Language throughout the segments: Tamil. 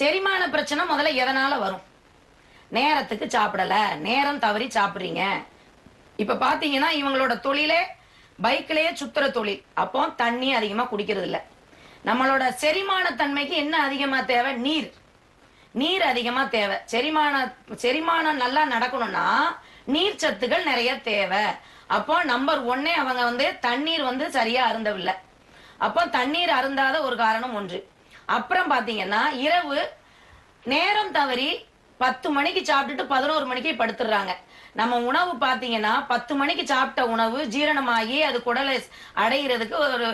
செரிமான பிரச்சனை முதல்ல எதனால வரும்? நேரத்துக்கு சாப்பிடல. நேரம் தவறி சாப்பிடுறீங்க. இப்ப பாத்தீங்கன்னா இவங்களோட தொழிலே பைக்லயே சுத்துற தொழில். அப்போ தண்ணி அதிகமா குடிக்கிறது இல்ல நம்மளோட செரிமான தன்மைக்கு என்ன அதிகமா தேவை? நீர். நீர் அதிகமா தேவை. செரிமான செரிமானம் நல்லா நடக்கணும்னா நீர் சத்துக்கள் நிறைய தேவை. அப்போ நம்பர் ஒன்னே அவங்க வந்து தண்ணீர் வந்து சரியா அருந்தவில்லை. அப்போ தண்ணீர் அருந்தாத ஒரு காரணம் ஒன்று. அப்புறம் பாத்தீங்கன்னா இரவு நேரம் தவறி பத்து மணிக்கு சாப்பிட்டுட்டு பதினோரு மணிக்கு படுத்துடுறாங்க நம்ம உணவு பாத்தீங்கன்னா பத்து மணிக்கு சாப்பிட்ட உணவு ஜீரணமாகி அது குடலை அடைகிறதுக்கு ஒரு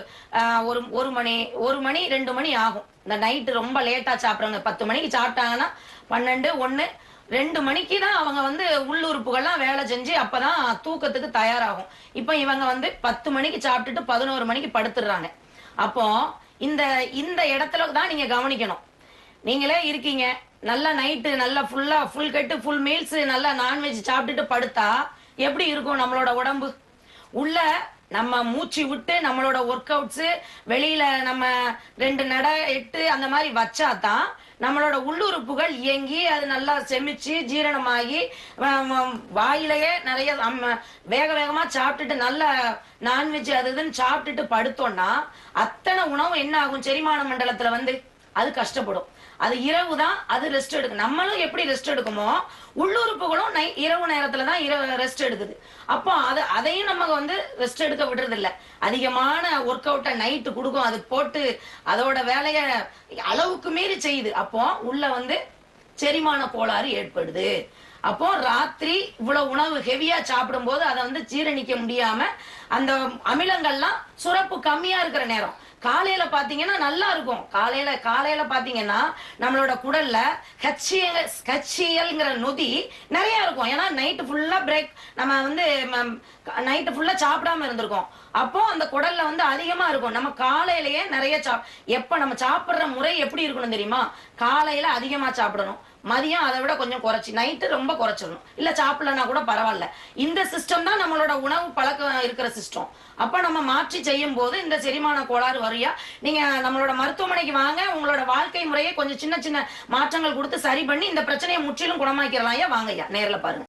ஒரு ஒரு மணி ஒரு மணி ரெண்டு மணி ஆகும். இந்த நைட்டு ரொம்ப லேட்டா சாப்பிட்றவங்க பத்து மணிக்கு சாப்பிட்டாங்கன்னா பன்னெண்டு ஒன்று ரெண்டு மணிக்கு தான் அவங்க வந்து உள்ளுறுப்புகள்லாம் வேலை செஞ்சு அப்பதான் தூக்கத்துக்கு தயாராகும். இப்போ இவங்க வந்து பத்து மணிக்கு சாப்பிட்டுட்டு பதினோரு மணிக்கு படுத்துடுறாங்க அப்போ இந்த இந்த இடத்துல தான் நீங்க கவனிக்கணும். நீங்களே இருக்கீங்க. நல்லா நைட்டு நல்லா ஃபுல்லா ஃபுல் கட்டு ஃபுல் மீல்ஸ் நல்லா நான்வெஜ் சாப்பிட்டுட்டு படுத்தா எப்படி இருக்கும் நம்மளோட உடம்பு? உள்ள நம்ம மூச்சு விட்டு நம்மளோட ஒர்க் அவுட்ஸ் வெளியில நம்ம ரெண்டு நட எட்டு அந்த மாதிரி வச்சாதான் நம்மளோட உள்ளுறுப்புகள் இயங்கி அது நல்லா செமிச்சு ஜீரணமாகி வ- வாயிலேயே நிறைய வேக வேகமா சாப்பிட்டுட்டு நல்ல நான்வெஜ் அது இதுன்னு சாப்பிட்டுட்டு படுத்தோம்னா அத்தனை உணவு என்ன ஆகும் செரிமான மண்டலத்துல வந்து? அது கஷ்டப்படும். அது இரவு தான் அது ரெஸ்ட் எடுக்கும். நம்மளும் எப்படி ரெஸ்ட் எடுக்குமோ உள்ளுறுப்புகளும் நை இரவு நேரத்துல தான் இரவு ரெஸ்ட் எடுக்குது. அப்போ அது அதையும் நம்ம வந்து ரெஸ்ட் எடுக்க விடுறதில்ல. அதிகமான ஒர்க் அவுட்டை நைட்டு கொடுக்கும். அது போட்டு அதோட வேலையை அளவுக்கு மீறி செய்யுது. அப்போ உள்ள வந்து செரிமான கோளாறு ஏற்படுது. அப்போ ராத்திரி இவ்வளவு உணவு ஹெவியா சாப்பிடும்போது அதை வந்து ஜீரணிக்க முடியாம அந்த அமிலங்கள்லாம் சுரப்பு கம்மியா இருக்கிற நேரம். காலையில பாத்தீங்கன்னா நல்லா இருக்கும். காலையில காலையில பாத்தீங்கன்னா நம்மளோட குடல்ல ஹச்சிஎல் ஹச்சிஎல்ங்கிற நொதி நிறைய இருக்கும். ஏன்னா நைட்டு ஃபுல்லா பிரேக் நம்ம வந்து நைட்டு ஃபுல்லா சாப்பிடாம இருந்திருக்கோம். அப்போ அந்த குடல்ல வந்து அதிகமா இருக்கும். நம்ம காலையிலேயே நிறைய சாப் எப்ப நம்ம சாப்பிடுற முறை எப்படி இருக்கணும் தெரியுமா? காலையில அதிகமா சாப்பிடணும். மதியம் அதை விட கொஞ்சம் குறைச்சி நைட்டு ரொம்ப குறைச்சிடணும். இல்லை சாப்பிடலன்னா கூட பரவாயில்ல. இந்த சிஸ்டம் தான் நம்மளோட உணவு பழக்கம் இருக்கிற சிஸ்டம் அப்போ நம்ம மாற்றி செய்யும் போது இந்த செரிமான கோளாறு வரியா நீங்கள் நம்மளோட மருத்துவமனைக்கு வாங்க உங்களோட வாழ்க்கை முறையை கொஞ்சம் சின்ன சின்ன மாற்றங்கள் கொடுத்து சரி பண்ணி இந்த பிரச்சனையை முற்றிலும் குணமாக்கிறலாம் ஐயா. வாங்க ஐயா பாருங்க.